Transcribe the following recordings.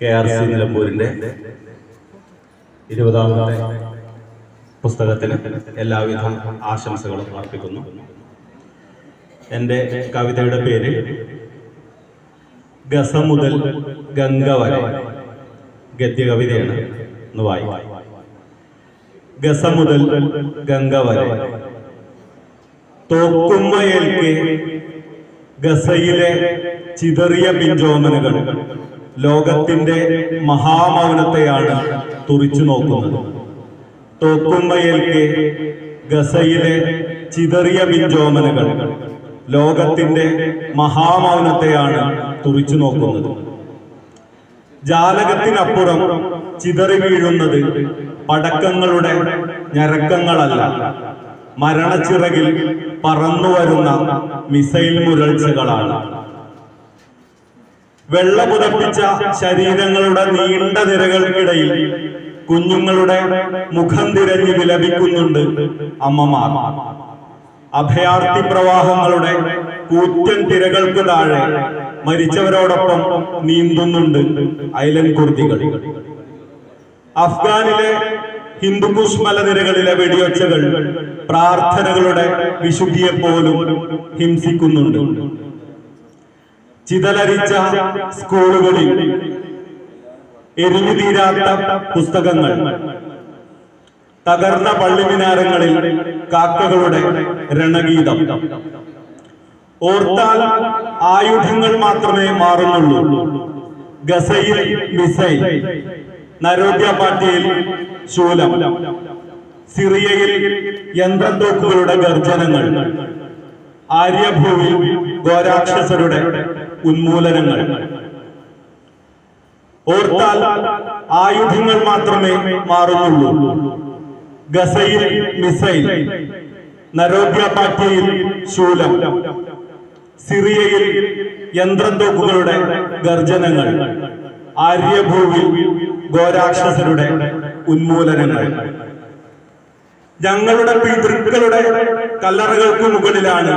K R C നിലമ്പൂരിന്റെ ഇരുപതാമത്തെ പുസ്തകത്തിന് എല്ലാവിധ ആശംസകളും അർപ്പിക്കുന്നു. എന്റെ കവിതയുടെ പേര് ഗസ മുതൽ ഗംഗ വരെ ഗദ്യകവിതയാണ് എന്ന് വായി ഗസ മുതൽ ഗംഗ വരെ തോക്കുമ്മയേൽക്കെ ഗസയിലെ ചിതറിയ പിഞ്ചോമനുകൾ ലോകത്തിന്റെ മഹാമൗനത്തെയാണ് തുറിച്ചു നോക്കുന്നത്. തോക്കുമ്മയേൽക്കെ ഗസയിലെ ചിതറിയ പിഞ്ചോമനുകൾ ലോകത്തിന്റെ മഹാമൗനത്തെയാണ് തുറിച്ചു നോക്കുന്നത്. ജാലകത്തിനപ്പുറം ചിതറി വീഴുന്നത് പടക്കങ്ങളുടെ ഞരക്കങ്ങളല്ല. മരണച്ചിറകിൽ പറന്നു വരുന്ന മിസൈൽ മുരൾച്ചകളാണ്. വെള്ള പുതപ്പിച്ച ശരീരങ്ങളുടെ നീണ്ട നിരകൾക്കിടയിൽ കുഞ്ഞുങ്ങളുടെ മുഖം തിരഞ്ഞ് വിലപിക്കുന്നുണ്ട് അമ്മമാർ. അഭയാർത്ഥി പ്രവാഹങ്ങളുടെ കൂറ്റൻ തിരകൾക്ക് താഴെ മരിച്ചവരോടൊപ്പം നീന്തുന്നുണ്ട് ഐലൻഡ് കുർദികൾ. അഫ്ഗാനിലെ ഹിന്ദുക്കുഷ് മലനിരകളിലെ വെടിയൊച്ചകൾ പ്രാർത്ഥനകളുടെ വിശുദ്ധിയെപ്പോലും ഹിംസിക്കുന്നുണ്ട്. ചിതലരിച്ച സ്കൂളുകളിൽ എരിഞ്ഞു തീരാത്ത പുസ്തകങ്ങൾ. തകർന്ന പള്ളിമിനാരങ്ങളിൽ കാക്കകളുടെ രണഗീതം. ഓർത്താൽ ആയുധങ്ങൾ മാത്രമേ മാറുന്നുള്ളൂ. ഗസയിൽ മിസൈൽ. നരോദ്യ പാർട്ടിയിൽ ശൂലം. സിറിയയിൽ യന്ത്രത്തോക്കുകളുടെ ഗർജനങ്ങൾ. ആര്യഭൂവിൽ ഗോരാക്ഷസരുടെ ഉന്മൂലനങ്ങൾ. ഓർത്താൽ ആയുധങ്ങൾ മാത്രമേ മാറുന്നുള്ളൂ. ഗസയിൽ മിസൈൽ നരോദ്യ പാട്ടിയിൽ ശൂലം സിറിയയിൽ യന്ത്രത്തോക്കുകളുടെ ഗർജനങ്ങൾ ആര്യഭൂവിൽ ഗോരാക്ഷസരുടെ ഉന്മൂലനങ്ങൾ. ഞങ്ങളുടെ പിതൃക്കളുടെ കല്ലറകൾക്ക് മുകളിലാണ്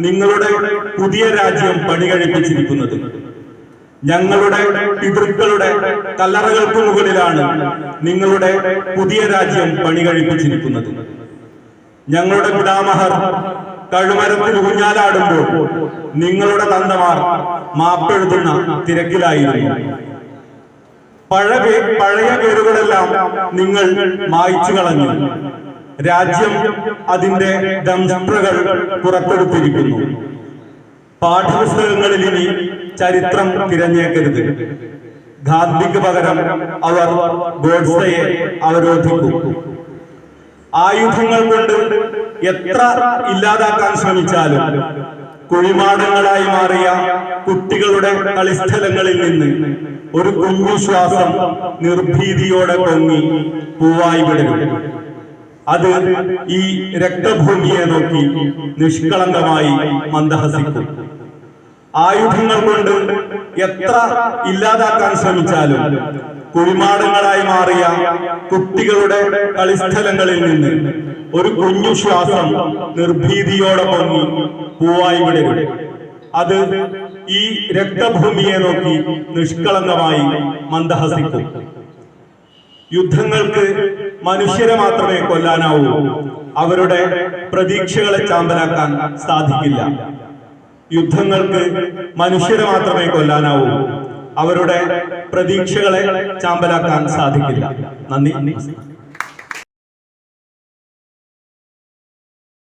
നിങ്ങളുടെ പുതിയ രാജ്യം പണി കഴിപ്പിച്ചിരിക്കുന്നത് ഞങ്ങളുടെ പിതൃക്കളുടെ കല്ലറകൾക്ക് മുകളിലാണ് നിങ്ങളുടെ പുതിയ രാജ്യം പണി കഴിപ്പിച്ചിരിക്കുന്നത് ഞങ്ങളുടെ പിതാമഹർ കഴുമരത്തിൽ ഊഞ്ഞാലാടുമ്പോൾ നിങ്ങളുടെ തന്തമാർ മാപ്പെഴുതുന്ന തിരക്കിലായിരുന്നു. പഴയ പഴയ പേരുകളെല്ലാം നിങ്ങൾ മായ്ച്ചു കളഞ്ഞു രാജ്യം അതിന്റെ ദംഷ്ട്രകൾ പുറത്തെടുത്തിരിക്കുന്നു. പാഠപുസ്തകങ്ങളിൽ ഇനി ചരിത്രം തിരഞ്ഞേക്കരുത്. ഗാന്ധിക്ക് പകരം അവർ ഗോഡ്സയെ അവരോധിക്കും. ആയുധങ്ങൾ കൊണ്ട് എത്ര ഇല്ലാതാക്കാൻ ശ്രമിച്ചാലും കുഴിമാടങ്ങളായി മാറിയ കുട്ടികളുടെ കളിസ്ഥലങ്ങളിൽ നിന്ന് ഒരു കുഞ്ഞു ശ്വാസം നിർഭീതിയോടെ പൊങ്ങി പൂവായി വിടരും. അത് ഈ രക്തഭൂമിയെ നോക്കി നിഷ്കളങ്കമായി മന്ദഹസിക്കും. ആയുധങ്ങൾ കൊണ്ട് എത്ര ഇല്ലാതാക്കാൻ ശ്രമിച്ചാലും കുഴിമാടങ്ങളായി മാറിയ കുട്ടികളുടെ കളിസ്ഥലങ്ങളിൽ നിന്ന് ഒരു കുഞ്ഞു ശ്വാസം നിർഭീതിയോടെ പൊങ്ങി പൂവായി വിടരും. അത് ഈ രക്തഭൂമിയെ നോക്കി നിഷ്കളങ്കമായി മന്ദഹസിക്കും. യുദ്ധങ്ങൾക്ക് മനുഷ്യരെ മാത്രമേ കൊല്ലാനാവൂ. അവരുടെ പ്രതീക്ഷകളെ ചാമ്പലാക്കാൻ സാധിക്കില്ല. യുദ്ധങ്ങൾക്ക് മനുഷ്യരെ മാത്രമേ കൊല്ലാനാവൂ. അവരുടെ പ്രതീക്ഷകളെ ചാമ്പലാക്കാൻ സാധിക്കില്ല. നന്ദി.